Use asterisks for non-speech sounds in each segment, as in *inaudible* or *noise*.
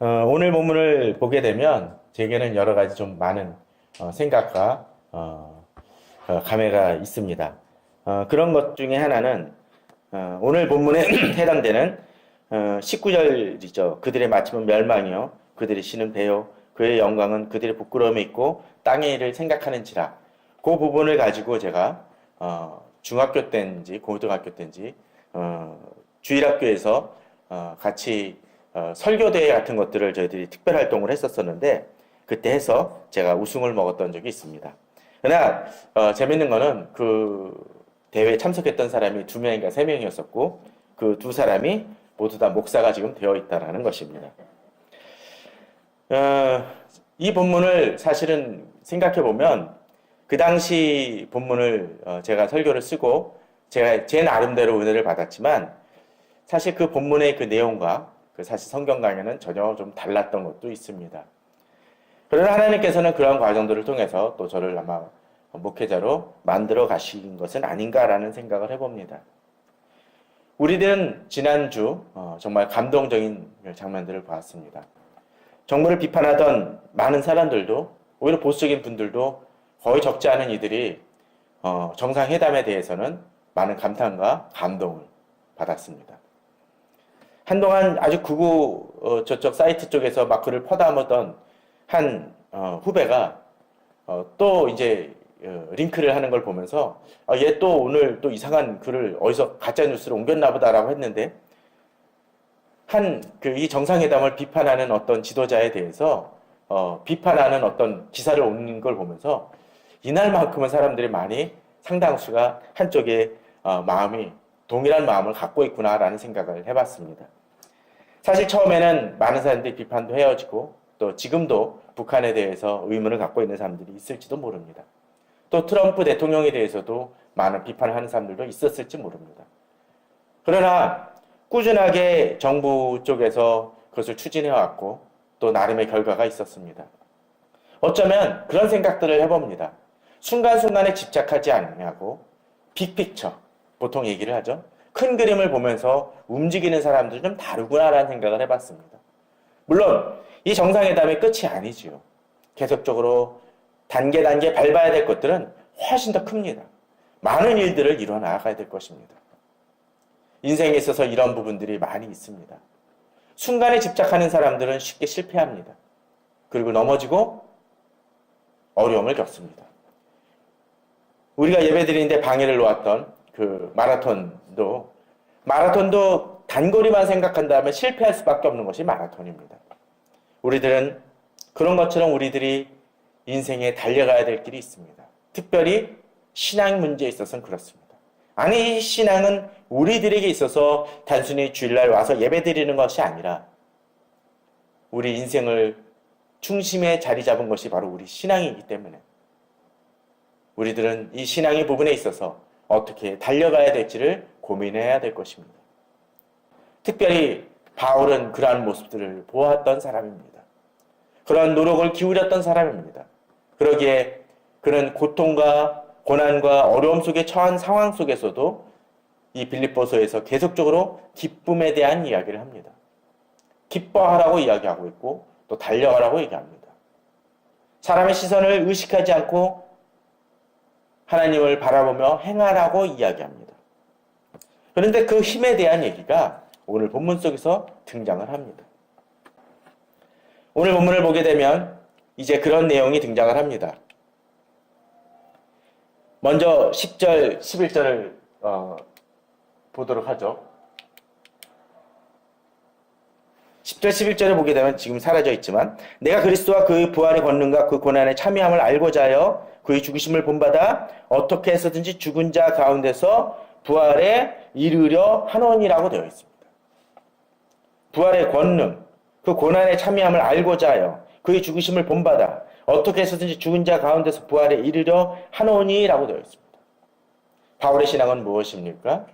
어, 오늘 본문을 보게 되면 제게는 여러 가지 좀 많은 어, 생각과 어, 어, 감회가 있습니다. 어, 그런 것 중에 하나는 어, 오늘 본문에 *clears throat* 해당되는 어, 19절이죠. 그들의 마침은 멸망이요. 그들의 신은 배요. 그의 영광은 그들의 부끄러움에 있고 땅의 일을 생각하는지라. 그 부분을 가지고 제가 어, 중학교 때인지 고등학교 때인지 어, 주일학교에서 어, 같이 어, 설교대회 같은 것들을 저희들이 특별 활동을 했었었는데 그때 해서 제가 우승을 먹었던 적이 있습니다. 그러나 어, 재밌는 거는 그 대회에 참석했던 사람이 두 명인가 세 명이었었고 그 두 사람이 모두 다 목사가 지금 되어 있다라는 것입니다. 어, 이 본문을 사실은 생각해 보면 그 당시 본문을 어, 제가 설교를 쓰고 제가 제 나름대로 은혜를 받았지만 사실 그 본문의 그 내용과 그 사실 성경 강의는 전혀 좀 달랐던 것도 있습니다. 그러나 하나님께서는 그러한 과정들을 통해서 또 저를 아마 목회자로 만들어 가신 것은 아닌가라는 생각을 해봅니다. 우리들은 지난주 어, 정말 감동적인 장면들을 보았습니다. 정부를 비판하던 많은 사람들도 오히려 보수적인 분들도 거의 적지 않은 이들이 어, 정상회담에 대해서는 많은 감탄과 감동을 받았습니다. 한동안 아주 극우 어, 저쪽 사이트 쪽에서 막 글을 퍼담았던 한 어, 후배가 어, 또 이제 어, 링크를 하는 걸 보면서 아, 얘 또 오늘 또 이상한 글을 어디서 가짜 뉴스로 옮겼나 보다라고 했는데 한 그 이 정상회담을 비판하는 어떤 지도자에 대해서 어, 비판하는 어떤 기사를 올린 걸 보면서 이날만큼은 사람들이 많이 상당수가 한쪽에 어, 마음이 동일한 마음을 갖고 있구나라는 생각을 해봤습니다. 사실 처음에는 많은 사람들이 비판도 헤어지고 또 지금도 북한에 대해서 의문을 갖고 있는 사람들이 있을지도 모릅니다. 또 트럼프 대통령에 대해서도 많은 비판을 하는 사람들도 있었을지 모릅니다. 그러나 꾸준하게 정부 쪽에서 그것을 추진해 왔고 또 나름의 결과가 있었습니다. 어쩌면 그런 생각들을 해봅니다. 순간순간에 집착하지 않냐고 빅픽처 보통 얘기를 하죠. 큰 그림을 보면서 움직이는 사람들 좀 다르구나라는 생각을 해봤습니다. 물론 이 정상회담의 끝이 아니지요. 계속적으로 단계 단계 밟아야 될 것들은 훨씬 더 큽니다. 많은 일들을 이뤄 나가야 될 것입니다. 인생에 있어서 이런 부분들이 많이 있습니다. 순간에 집착하는 사람들은 쉽게 실패합니다. 그리고 넘어지고 어려움을 겪습니다. 우리가 예배 드리는데 방해를 놓았던 그 마라톤도 마라톤도 단거리만 생각한다면 실패할 수밖에 없는 것이 마라톤입니다. 우리들은 그런 것처럼 우리들이 인생에 달려가야 될 길이 있습니다. 특별히 신앙 문제에 있어서는 그렇습니다. 아니, 이 신앙은 우리들에게 있어서 단순히 주일날 와서 예배 드리는 것이 아니라 우리 인생을 중심에 자리 잡은 것이 바로 우리 신앙이기 때문에 우리들은 이 신앙의 부분에 있어서 어떻게 달려가야 될지를 고민해야 될 것입니다. 특별히 바울은 그러한 모습들을 보았던 사람입니다. 그런 노력을 기울였던 사람입니다. 그러기에 그는 고통과 고난과 어려움 속에 처한 상황 속에서도 이 빌립보서에서 계속적으로 기쁨에 대한 이야기를 합니다. 기뻐하라고 이야기하고 있고 또 달려가라고 얘기합니다. 사람의 시선을 의식하지 않고 하나님을 바라보며 행하라고 이야기합니다. 그런데 그 힘에 대한 얘기가 오늘 본문 속에서 등장을 합니다. 오늘 본문을 보게 되면 이제 그런 내용이 등장을 합니다. 먼저 10절, 11절을 어, 보도록 하죠. 10절, 11절을 보게 되면 지금 사라져 있지만 내가 그리스도와 그의 부활의 권능과 그 고난에 참여함을 알고자 하여 그의 죽으심을 본받아 어떻게 해서든지 죽은 자 가운데서 부활에 이르려 하노니라고 되어 있습니다. 부활의 권능, 그 고난에 참여함을 알고자 하여 그의 죽으심을 본받아 어떻게 해서든지 죽은 자 가운데서 부활에 이르려 하노니라고 되어 있습니다. 바울의 신앙은 무엇입니까?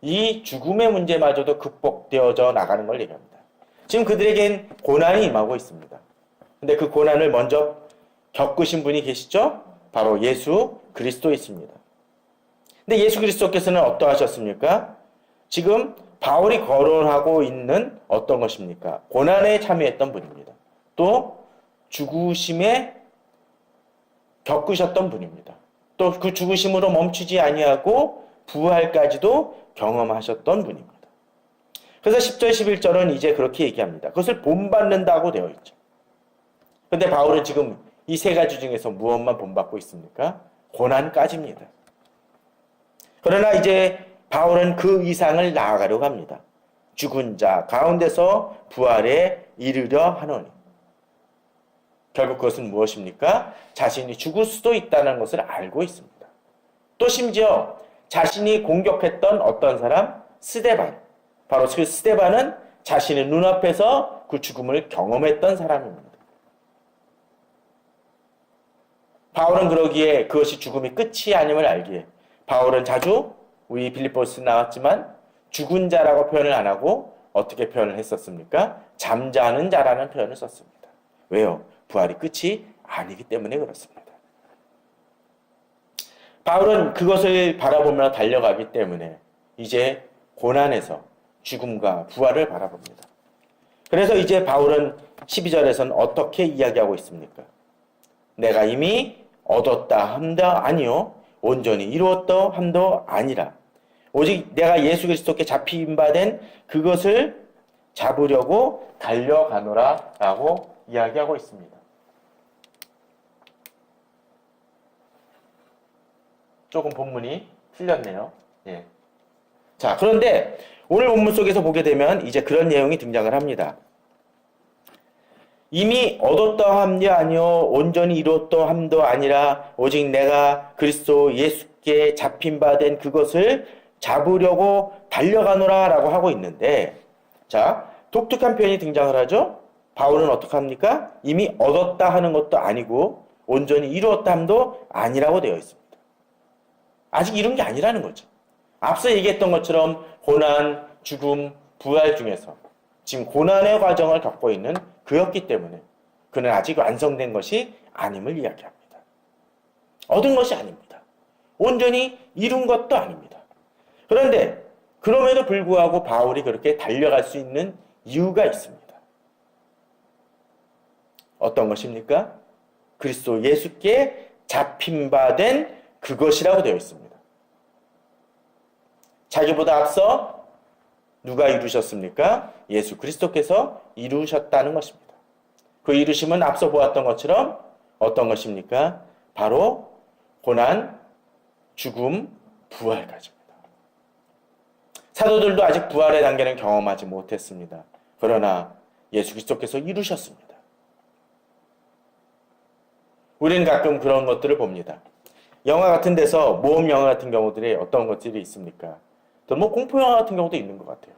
이 죽음의 문제마저도 극복되어져 나가는 걸 얘기합니다. 지금 그들에겐 고난이 임하고 있습니다. 근데 그 고난을 먼저 겪으신 분이 계시죠? 바로 예수 그리스도 있습니다. 근데 예수 그리스도께서는 어떠하셨습니까? 지금 바울이 거론하고 있는 어떤 것입니까? 고난에 참여했던 분입니다. 또 죽으심에 겪으셨던 분입니다. 또 그 죽으심으로 멈추지 아니하고 부활까지도 경험하셨던 분입니다. 그래서 10절 11절은 이제 그렇게 얘기합니다. 그것을 본받는다고 되어 있죠. 근데 바울은 지금 이 세 가지 중에서 무엇만 본받고 있습니까? 고난까지입니다. 그러나 이제 바울은 그 이상을 나아가려고 합니다. 죽은 자 가운데서 부활에 이르려 하노니. 결국 그것은 무엇입니까? 자신이 죽을 수도 있다는 것을 알고 있습니다. 또 심지어 자신이 공격했던 어떤 사람? 스데반. 바로 그 스데반은 자신의 눈앞에서 그 죽음을 경험했던 사람입니다. 바울은 그러기에 그것이 죽음이 끝이 아님을 알기에 바울은 자주 우리 빌립보스 나왔지만 죽은 자라고 표현을 안 하고 어떻게 표현을 했었습니까? 잠자는 자라는 표현을 썼습니다. 왜요? 부활이 끝이 아니기 때문에 그렇습니다. 바울은 그것을 바라보며 달려가기 때문에 이제 고난에서 죽음과 부활을 바라봅니다. 그래서 이제 바울은 12절에서는 어떻게 이야기하고 있습니까? 내가 이미 얻었다 함도 아니요 온전히 이루었다 함도 아니라 오직 내가 예수 그리스도께 잡힌 바 된 그것을 잡으려고 달려가노라 라고 이야기하고 있습니다. 조금 본문이 틀렸네요. 예. 자, 그런데 오늘 본문 속에서 보게 되면 이제 그런 내용이 등장을 합니다. 이미 얻었다 함이 아니요 온전히 이루었다 함도 아니라 오직 내가 그리스도 예수께 잡힌 바 된 그것을 잡으려고 달려가노라라고 하고 있는데 자 독특한 표현이 등장을 하죠. 바울은 어떻게 합니까? 이미 얻었다 하는 것도 아니고 온전히 이루었다 함도 아니라고 되어 있습니다. 아직 이룬 게 아니라는 거죠. 앞서 얘기했던 것처럼 고난, 죽음, 부활 중에서 지금 고난의 과정을 겪고 있는 그였기 때문에 그는 아직 완성된 것이 아님을 이야기합니다. 얻은 것이 아닙니다. 온전히 이룬 것도 아닙니다. 그런데 그럼에도 불구하고 바울이 그렇게 달려갈 수 있는 이유가 있습니다. 어떤 것입니까? 그리스도 예수께 잡힌 바 된 그것이라고 되어 있습니다. 자기보다 앞서 누가 이루셨습니까? 예수 그리스도께서 이루셨다는 것입니다. 그 이루심은 앞서 보았던 것처럼 어떤 것입니까? 바로 고난, 죽음, 부활까지입니다. 사도들도 아직 부활의 단계는 경험하지 못했습니다. 그러나 예수 그리스도께서 이루셨습니다. 우리는 가끔 그런 것들을 봅니다. 영화 같은 데서 모험 영화 같은 경우들이 어떤 것들이 있습니까? 또뭐 공포 영화 같은 경우도 있는 것 같아요.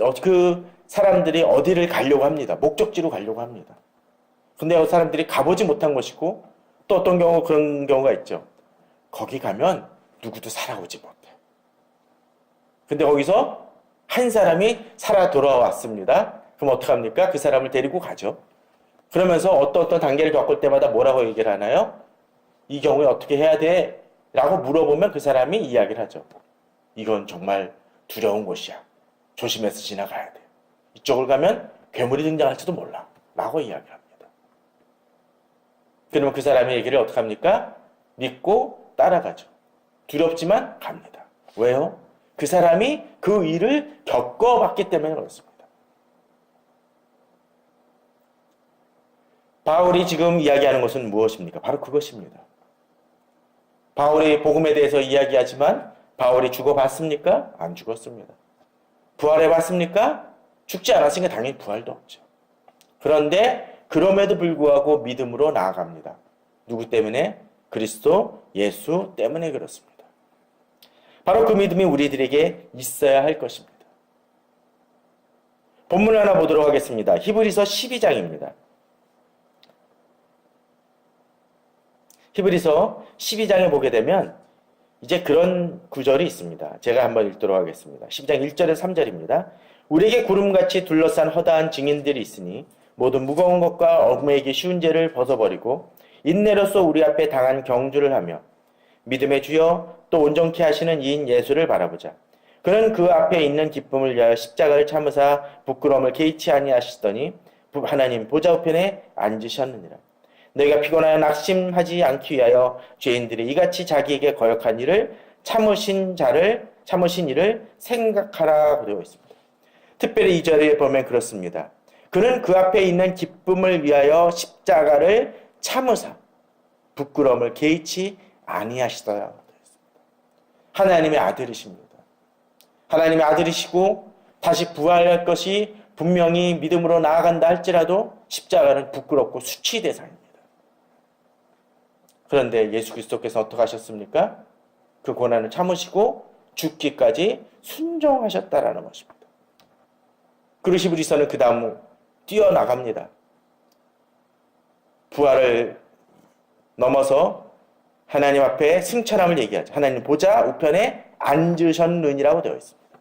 어, 그 사람들이 어디를 가려고 합니다. 목적지로 가려고 합니다. 근데 그 사람들이 가보지 못한 것이고 또 어떤 경우 그런 경우가 있죠. 거기 가면 누구도 살아오지 못해. 근데 거기서 한 사람이 살아 돌아왔습니다. 그럼 어떡합니까? 그 사람을 데리고 가죠. 그러면서 어떤 어떤 단계를 겪을 때마다 뭐라고 얘기를 하나요? 이 경우에 어떻게 해야 돼? 라고 물어보면 그 사람이 이야기를 하죠. 이건 정말 두려운 곳이야. 조심해서 지나가야 돼. 이쪽을 가면 괴물이 등장할지도 몰라. 라고 이야기를 합니다. 그러면 그 사람의 얘기를 어떻게 합니까? 믿고 따라가죠. 두렵지만 갑니다. 왜요? 그 사람이 그 일을 겪어봤기 때문에 그렇습니다. 바울이 지금 이야기하는 것은 무엇입니까? 바로 그것입니다. 바울이 복음에 대해서 이야기하지만 바울이 죽어봤습니까? 안 죽었습니다. 부활해봤습니까? 죽지 않았으니까 당연히 부활도 없죠. 그런데 그럼에도 불구하고 믿음으로 나아갑니다. 누구 때문에? 그리스도 예수 때문에 그렇습니다. 바로 그 믿음이 우리들에게 있어야 할 것입니다. 본문 하나 보도록 하겠습니다. 히브리서 12장입니다. 히브리서 12장에 보게 되면 이제 그런 구절이 있습니다. 제가 한번 읽도록 하겠습니다. 12장 1절에서 3절입니다. 우리에게 구름같이 둘러싼 허다한 증인들이 있으니 모든 무거운 것과 어음에게 쉬운 죄를 벗어버리고 인내로서 우리 앞에 당한 경주를 하며 믿음의 주여 또 온전케 하시는 이인 예수를 바라보자. 그는 그 앞에 있는 기쁨을 위하여 십자가를 참으사 부끄러움을 개의치 아니하시더니 부- 하나님 보좌 우편에 앉으셨느니라. 너희가 피곤하여 낙심하지 않기 위하여 죄인들이 이같이 자기에게 거역한 일을 참으신 자를 참으신 일을 생각하라 되어 있습니다. 특별히 이 절에 보면 그렇습니다. 그는 그 앞에 있는 기쁨을 위하여 십자가를 참으사 부끄러움을 개의치 아니하시더라. 하나님의 아들이십니다. 하나님의 아들이시고 다시 부활할 것이 분명히 믿음으로 나아간다 할지라도 십자가는 부끄럽고 수치 대상입니다. 그런데 예수 그리스도께서 어떻게 하셨습니까? 그 고난을 참으시고 죽기까지 순종하셨다라는 것입니다. 그러시브리서는 그 다음 뛰어나갑니다. 부활을 넘어서 하나님 앞에 승천함을 얘기하죠. 하나님 보좌 우편에 앉으셨느니라고 되어 있습니다.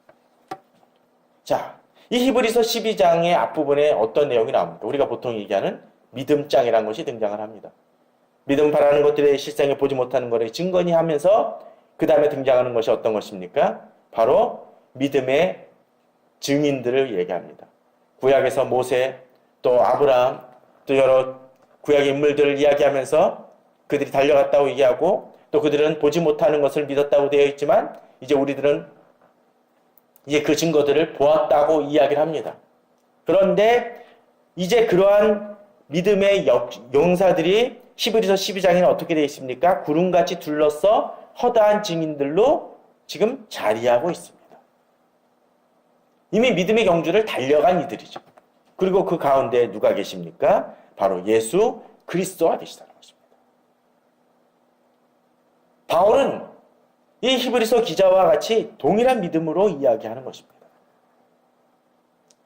자, 이 히브리서 12장의 앞부분에 어떤 내용이 나옵니까? 우리가 보통 얘기하는 믿음장이라는 것이 등장을 합니다. 믿음 바라는 것들의 실상에 보지 못하는 것을 증거니 하면서 그 다음에 등장하는 것이 어떤 것입니까? 바로 믿음의 증인들을 얘기합니다. 구약에서 모세, 또 아브라함, 또 여러 구약 인물들을 이야기하면서 그들이 달려갔다고 얘기하고 또 그들은 보지 못하는 것을 믿었다고 되어 있지만 이제 우리들은 이제 그 증거들을 보았다고 이야기를 합니다. 그런데 이제 그러한 믿음의 역- 용사들이 히브리서 12장에는 어떻게 되어 있습니까? 구름같이 둘러서 허다한 증인들로 지금 자리하고 있습니다. 이미 믿음의 경주를 달려간 이들이죠. 그리고 그 가운데 누가 계십니까? 바로 예수 그리스도가 계시다는 것입니다. 바울은 이 히브리서 기자와 같이 동일한 믿음으로 이야기하는 것입니다.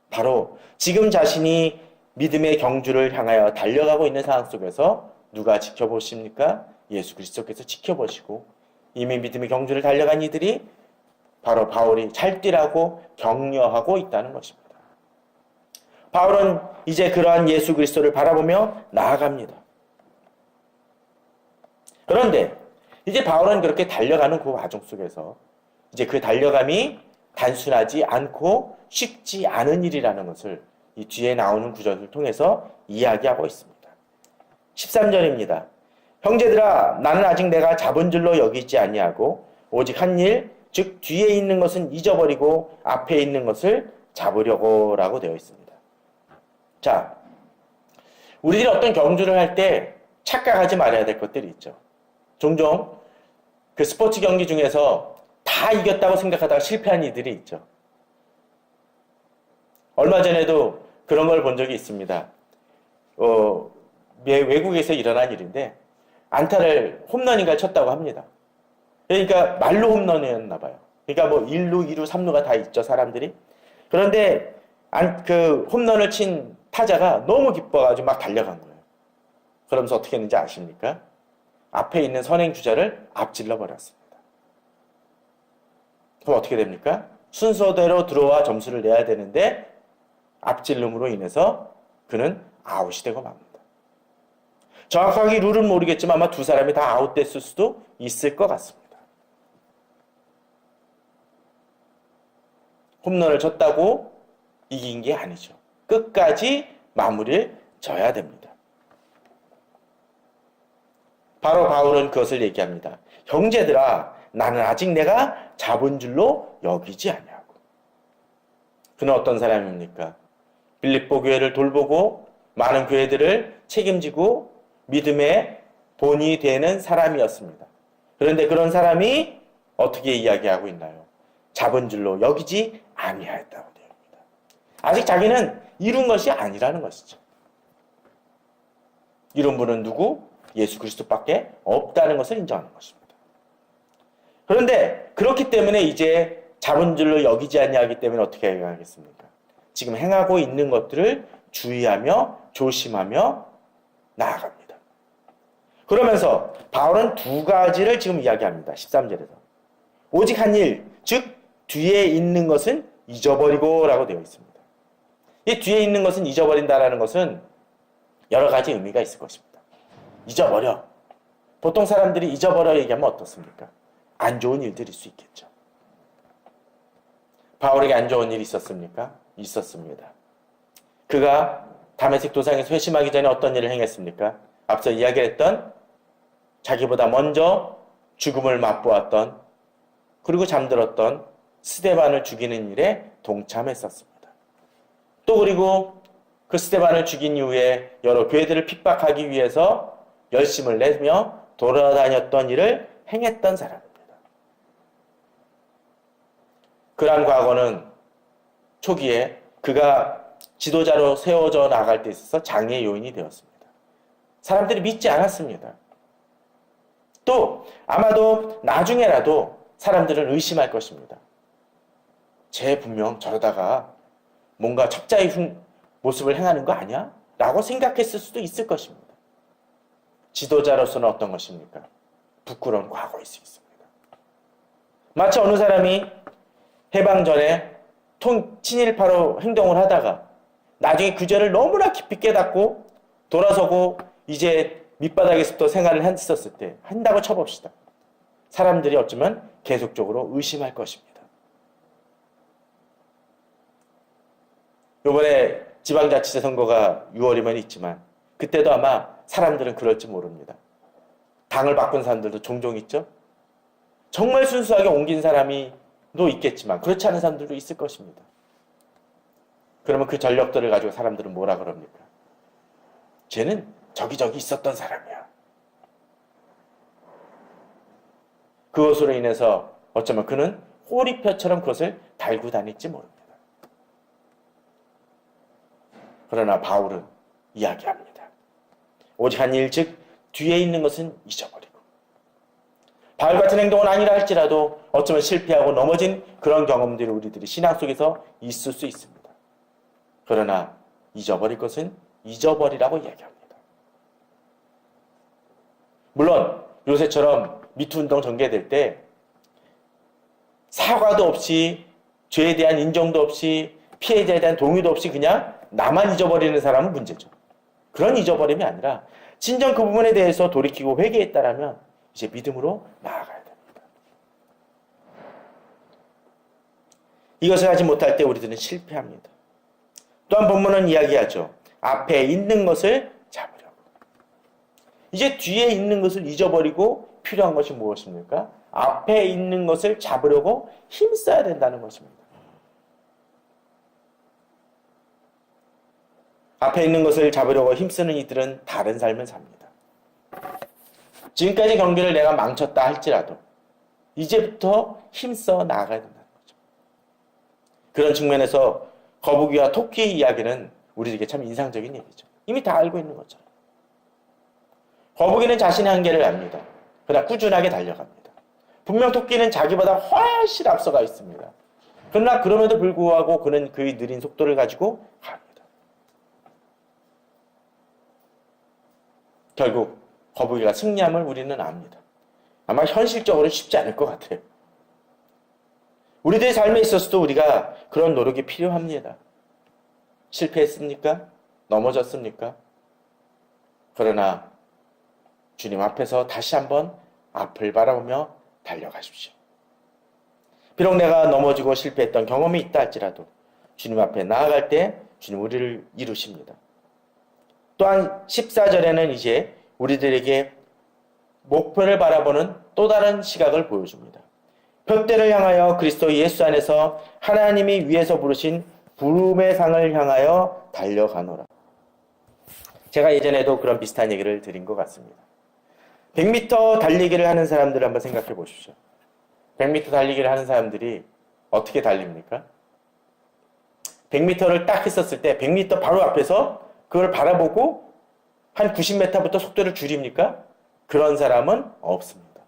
바로 지금 자신이 믿음의 경주를 향하여 달려가고 있는 상황 속에서 누가 지켜보십니까? 예수 그리스도께서 지켜보시고 이미 믿음의 경주를 달려간 이들이 바로 바울이 잘 뛰라고 격려하고 있다는 것입니다. 바울은 이제 그러한 예수 그리스도를 바라보며 나아갑니다. 그런데 이제 바울은 그렇게 달려가는 그 과정 속에서 이제 그 달려감이 단순하지 않고 쉽지 않은 일이라는 것을 이 뒤에 나오는 구절을 통해서 이야기하고 있습니다. 13절입니다. 형제들아 나는 아직 내가 잡은 줄로 여기지 아니하고 오직 한 일 즉 뒤에 있는 것은 잊어버리고 앞에 있는 것을 잡으려고라고 되어 있습니다. 자, 우리들이 어떤 경주를 할 때 착각하지 말아야 될 것들이 있죠. 종종 그 스포츠 경기 중에서 다 이겼다고 생각하다가 실패한 이들이 있죠. 얼마 전에도 그런 걸 본 적이 있습니다. 어, 외- 외국에서 일어난 일인데 안타를 홈런인가 쳤다고 합니다. 그러니까 말로 홈런이었나 봐요. 그러니까 뭐 1루, 2루, 3루가 다 있죠, 사람들이. 그런데 안, 그 홈런을 친 타자가 너무 기뻐가지고 막 달려간 거예요. 그러면서 어떻게 했는지 아십니까? 앞에 있는 선행 주자를 앞질러 버렸습니다. 그럼 어떻게 됩니까? 순서대로 들어와 점수를 내야 되는데 앞질름으로 인해서 그는 아웃이 되고 맙니다. 정확하게 룰은 모르겠지만 아마 두 사람이 다 아웃됐을 수도 있을 것 같습니다. 홈런을 쳤다고 이긴 게 아니죠. 끝까지 마무리를 져야 됩니다. 바로 바울은 그것을 얘기합니다. 형제들아, 나는 아직 내가 잡은 줄로 여기지 아니하고. 그는 어떤 사람입니까? 빌립보 교회를 돌보고 많은 교회들을 책임지고 믿음의 본이 되는 사람이었습니다. 그런데 그런 사람이 어떻게 이야기하고 있나요? 잡은 줄로 여기지 아니하였다고 있습니다. 아직 자기는 이룬 것이 아니라는 것이죠. 이룬 분은 누구? 예수 그리스도밖에 없다는 것을 인정하는 것입니다. 그런데 그렇기 때문에 이제 잡은 줄로 여기지 아니하기 때문에 어떻게 해야겠습니까? 지금 행하고 있는 것들을 주의하며 조심하며 나아갑니다. 그러면서 바울은 두 가지를 지금 이야기합니다. 13절에서. 오직 한 일, 즉 뒤에 있는 것은 잊어버리고 라고 되어 있습니다. 이 뒤에 있는 것은 잊어버린다라는 것은 여러 가지 의미가 있을 것입니다. 잊어버려. 보통 사람들이 잊어버려 얘기하면 어떻습니까? 안 좋은 일들일 수 있겠죠. 바울에게 안 좋은 일이 있었습니까? 있었습니다. 그가 다메섹 도상에서 회심하기 전에 어떤 일을 행했습니까? 앞서 이야기했던 자기보다 먼저 죽음을 맛보았던 그리고 잠들었던 스데반을 죽이는 일에 동참했었습니다. 또 그리고 그 스데반을 죽인 이후에 여러 교회들을 핍박하기 위해서 열심을 내며 돌아다녔던 일을 행했던 사람입니다. 그러한 과거는 초기에 그가 지도자로 세워져 나갈 때 있어서 장애 요인이 되었습니다. 사람들이 믿지 않았습니다. 또 아마도 나중에라도 사람들은 의심할 것입니다. 쟤 분명 저러다가 뭔가 첩자의 흉, 모습을 행하는 거 아니야? 라고 생각했을 수도 있을 것입니다. 지도자로서는 어떤 것입니까? 부끄러운 과거일 수 있습니다. 마치 어느 사람이 해방 전에 통, 친일파로 행동을 하다가 나중에 그 죄를 너무나 깊이 깨닫고 돌아서고 이제 밑바닥에서부터 생활을 했었을 때 한다고 쳐봅시다. 사람들이 어쩌면 계속적으로 의심할 것입니다. 요번에 지방자치제 선거가 6월이면 있지만 그때도 아마 사람들은 그럴지 모릅니다. 당을 바꾼 사람들도 종종 있죠. 정말 순수하게 옮긴 사람이 도 있겠지만 그렇지 않은 사람들도 있을 것입니다. 그러면 그 전력들을 가지고 사람들은 뭐라 그럽니까? 쟤는 저기저기 있었던 사람이야. 그것으로 인해서 어쩌면 그는 호리표처럼 그것을 달고 다닐지 모릅니다. 그러나 바울은 이야기합니다. 오직 한 일, 즉, 뒤에 있는 것은 잊어버리고. 바울 같은 행동은 아니라 할지라도 어쩌면 실패하고 넘어진 그런 경험들이 우리들이 신앙 속에서 있을 수 있습니다. 그러나 잊어버릴 것은 잊어버리라고 이야기합니다. 물론 요새처럼 미투 운동 전개될 때 사과도 없이 죄에 대한 인정도 없이 피해자에 대한 동의도 없이 그냥 나만 잊어버리는 사람은 문제죠. 그런 잊어버림이 아니라 진정 그 부분에 대해서 돌이키고 회개했다라면 이제 믿음으로 나아가야 됩니다. 이것을 하지 못할 때 우리들은 실패합니다. 또한 본문은 이야기하죠. 앞에 있는 것을. 이제 뒤에 있는 것을 잊어버리고 필요한 것이 무엇입니까? 앞에 있는 것을 잡으려고 힘써야 된다는 것입니다. 앞에 있는 것을 잡으려고 힘쓰는 이들은 다른 삶을 삽니다. 지금까지 경기를 내가 망쳤다 할지라도 이제부터 힘써 나아가야 된다는 거죠. 그런 측면에서 거북이와 토끼의 이야기는 우리에게 참 인상적인 얘기죠. 이미 다 알고 있는 거죠. 거북이는 자신의 한계를 압니다. 그러나 꾸준하게 달려갑니다. 분명 토끼는 자기보다 훨씬 앞서가 있습니다. 그러나 그럼에도 불구하고 그는 그의 느린 속도를 가지고 갑니다. 결국 거북이가 승리함을 우리는 압니다. 아마 현실적으로 쉽지 않을 것 같아요. 우리들의 삶에 있어서도 우리가 그런 노력이 필요합니다. 실패했습니까? 넘어졌습니까? 그러나 주님 앞에서 다시 한번 앞을 바라보며 달려가십시오. 비록 내가 넘어지고 실패했던 경험이 있다 할지라도 주님 앞에 나아갈 때 주님 우리를 이루십니다. 또한 14절에는 이제 우리들에게 목표를 바라보는 또 다른 시각을 보여줍니다. 표대를 향하여 그리스도 예수 안에서 하나님이 위에서 부르신 부름의 상을 향하여 달려가노라. 제가 예전에도 그런 비슷한 얘기를 드린 것 같습니다. 100m 달리기를 하는 사람들을 한번 생각해 보십시오. 100m 달리기를 하는 사람들이 어떻게 달립니까? 100m를 딱 했었을 때 100m 바로 앞에서 그걸 바라보고 한 90m부터 속도를 줄입니까? 그런 사람은 없습니다.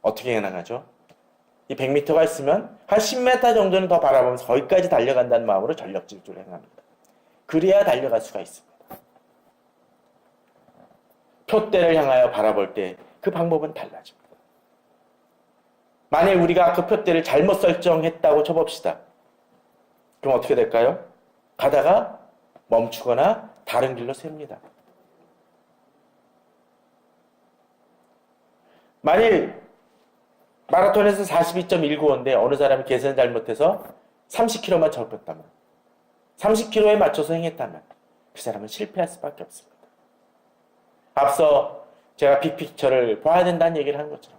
어떻게 가능하죠? 이 100m가 있으면 한 10m 정도는 더 바라보면서 거기까지 달려간다는 마음으로 전력 질주를 행합니다. 그래야 달려갈 수가 있습니다. 표대를 향하여 바라볼 때 그 방법은 달라집니다. 만일 우리가 그 표대를 잘못 설정했다고 쳐봅시다. 그럼 어떻게 될까요? 가다가 멈추거나 다른 길로 셉니다. 만일 마라톤에서 42.195인데 어느 사람이 계산 잘못해서 30km만 접었다면, 30km에 맞춰서 행했다면 그 사람은 실패할 수밖에 없습니다. 앞서 제가 빅픽처를 봐야 된다는 얘기를 한 것처럼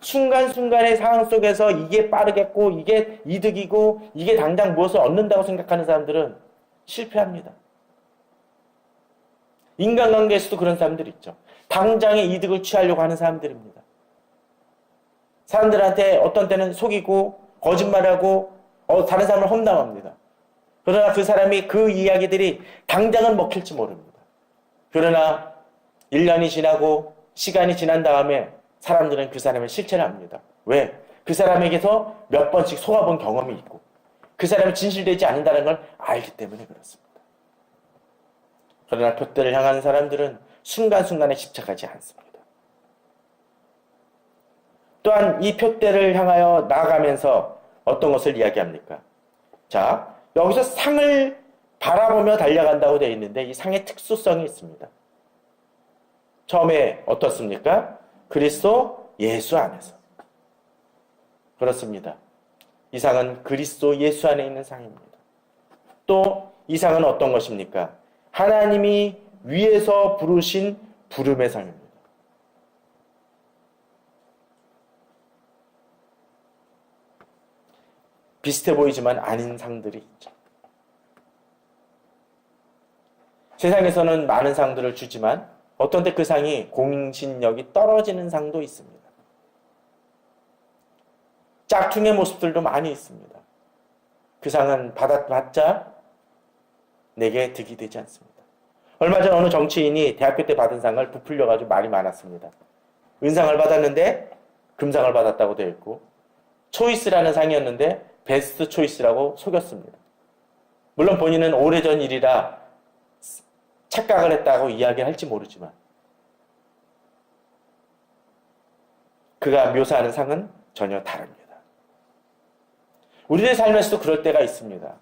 순간순간의 상황 속에서 이게 빠르겠고 이게 이득이고 이게 당장 무엇을 얻는다고 생각하는 사람들은 실패합니다. 인간관계에서도 그런 사람들이 있죠. 당장의 이득을 취하려고 하는 사람들입니다. 사람들한테 어떤 때는 속이고 거짓말하고 어, 다른 사람을 험담합니다. 그러나 그 사람이 그 이야기들이 당장은 먹힐지 모릅니다. 그러나 1년이 지나고 시간이 지난 다음에 사람들은 그 사람의 실체를 압니다. 왜? 그 사람에게서 몇 번씩 속아본 경험이 있고 그 사람이 진실되지 않는다는 걸 알기 때문에 그렇습니다. 그러나 표대를 향하는 사람들은 순간순간에 집착하지 않습니다. 또한 이 표대를 향하여 나아가면서 어떤 것을 이야기합니까? 자, 여기서 상을 바라보며 달려간다고 되어 있는데 이 상의 특수성이 있습니다. 처음에 어떻습니까? 그리스도 예수 안에서. 그렇습니다. 이 상은 그리스도 예수 안에 있는 상입니다. 또 이 상은 어떤 것입니까? 하나님이 위에서 부르신 부름의 상입니다. 비슷해 보이지만 아닌 상들이 있죠. 세상에서는 많은 상들을 주지만 어떤 때 그 상이 공신력이 떨어지는 상도 있습니다. 짝퉁의 모습들도 많이 있습니다. 그 상은 받아봤자 내게 득이 되지 않습니다. 얼마 전 어느 정치인이 대학교 때 받은 상을 부풀려가지고 말이 많았습니다. 은상을 받았는데 금상을 받았다고 되어 있고 초이스라는 상이었는데 베스트 초이스라고 속였습니다. 물론 본인은 오래전 일이라 착각을 했다고 이야기할지 모르지만 그가 묘사하는 상은 전혀 다릅니다. 우리의 삶에서도 그럴 때가 있습니다.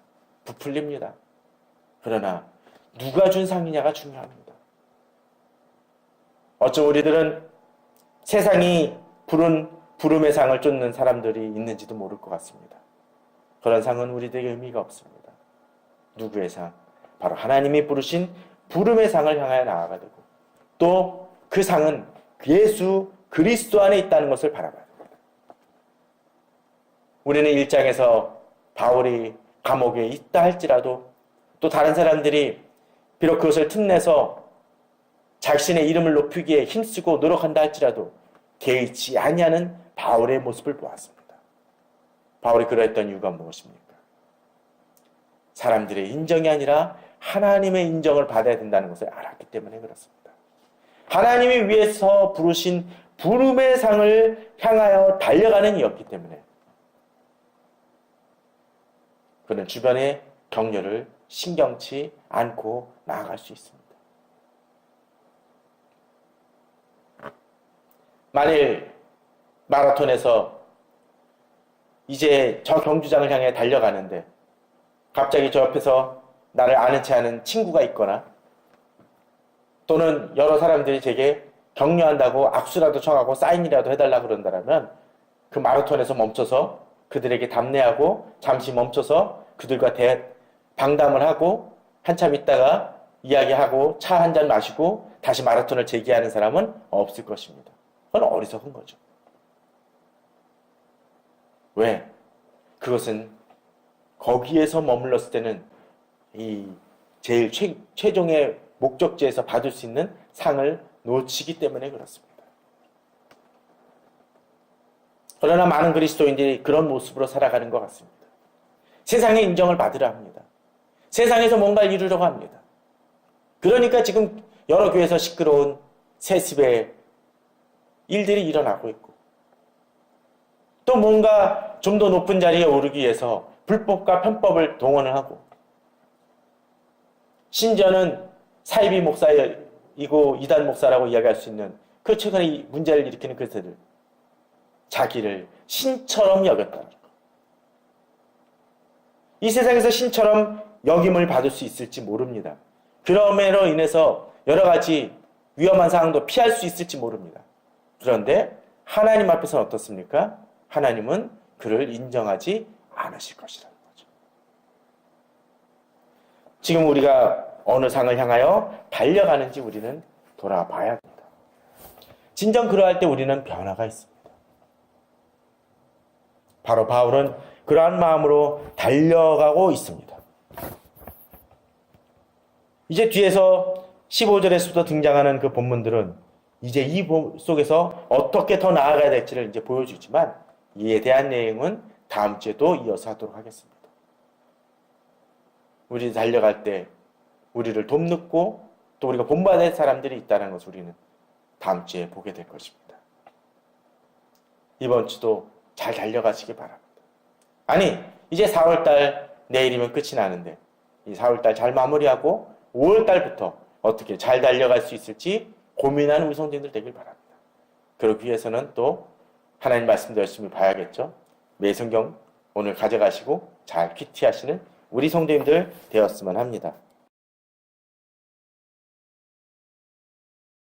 부풀립니다. 그러나 누가 준 상이냐가 중요합니다. 어쩜 우리들은 세상이 부른 부름의 상을 쫓는 사람들이 있는지도 모를 것 같습니다. 그런 상은 우리들에게 의미가 없습니다. 누구의 상? 바로 하나님이 부르신 부름의 상을 향하여 나아가 되고 또 그 상은 예수 그리스도 안에 있다는 것을 바라봐야 됩니다. 우리는 일장에서 바울이 감옥에 있다 할지라도 또 다른 사람들이 비록 그것을 틈내서 자신의 이름을 높이기에 힘쓰고 노력한다 할지라도 개의치 아니하는 바울의 모습을 보았습니다. 바울이 그러했던 이유가 무엇입니까? 사람들의 인정이 아니라 하나님의 인정을 받아야 된다는 것을 알았기 때문에 그렇습니다. 하나님이 위해서 부르신 부름의 상을 향하여 달려가는 이였기 때문에 그는 주변의 격려를 신경치 않고 나아갈 수 있습니다. 만일 마라톤에서 이제 저 경주장을 향해 달려가는데 갑자기 저 옆에서 나를 아는 체 하는 친구가 있거나 또는 여러 사람들이 제게 격려한다고 악수라도 청하고 사인이라도 해달라 그런다면 그 마라톤에서 멈춰서 그들에게 답례하고 잠시 멈춰서 그들과 대, 방담을 하고 한참 있다가 이야기하고 차 한 잔 마시고 다시 마라톤을 재기하는 사람은 없을 것입니다. 그건 어리석은 거죠. 왜? 그것은 거기에서 머물렀을 때는 이 제일 최, 최종의 목적지에서 받을 수 있는 상을 놓치기 때문에 그렇습니다. 그러나 많은 그리스도인들이 그런 모습으로 살아가는 것 같습니다. 세상의 인정을 받으려 합니다. 세상에서 뭔가를 이루려고 합니다. 그러니까 지금 여러 교회에서 시끄러운 세습의 일들이 일어나고 있고 또 뭔가 좀 더 높은 자리에 오르기 위해서 불법과 편법을 동원을 하고 심지어는 사이비 목사이고 이단 목사라고 이야기할 수 있는 그 최근에 문제를 일으키는 그들을 자기를 신처럼 여겼다는 것. 이 세상에서 신처럼 역임을 받을 수 있을지 모릅니다. 그럼으로 인해서 여러 가지 위험한 상황도 피할 수 있을지 모릅니다. 그런데 하나님 앞에서는 어떻습니까? 하나님은 그를 인정하지 않으실 거죠. 지금 우리가 어느 상을 향하여 달려가는지 우리는 돌아봐야 됩니다. 진정 그러할 때 우리는 변화가 있습니다. 바로 바울은 그러한 마음으로 달려가고 있습니다. 이제 뒤에서 15절에서부터 등장하는 그 본문들은 이제 이 보- 속에서 어떻게 더 나아가야 될지를 이제 보여주지만 이에 대한 내용은 다음 주에도 이어서 하도록 하겠습니다. 우리 달려갈 때 우리를 돕는고 또 우리가 될 사람들이 있다는 것을 우리는 다음 주에 보게 될 것입니다. 이번 주도 잘 달려가시기 바랍니다. 아니, 이제 4월달 내일이면 끝이 나는데 이 4월달 잘 마무리하고 5월달부터 어떻게 잘 달려갈 수 있을지 고민하는 우리 성도님들 되길 바랍니다. 그러기 위해서는 또 하나님 말씀도 열심히 봐야겠죠. 매 성경 오늘 가져가시고 잘 큐티하시는 우리 성도님들 되었으면 합니다.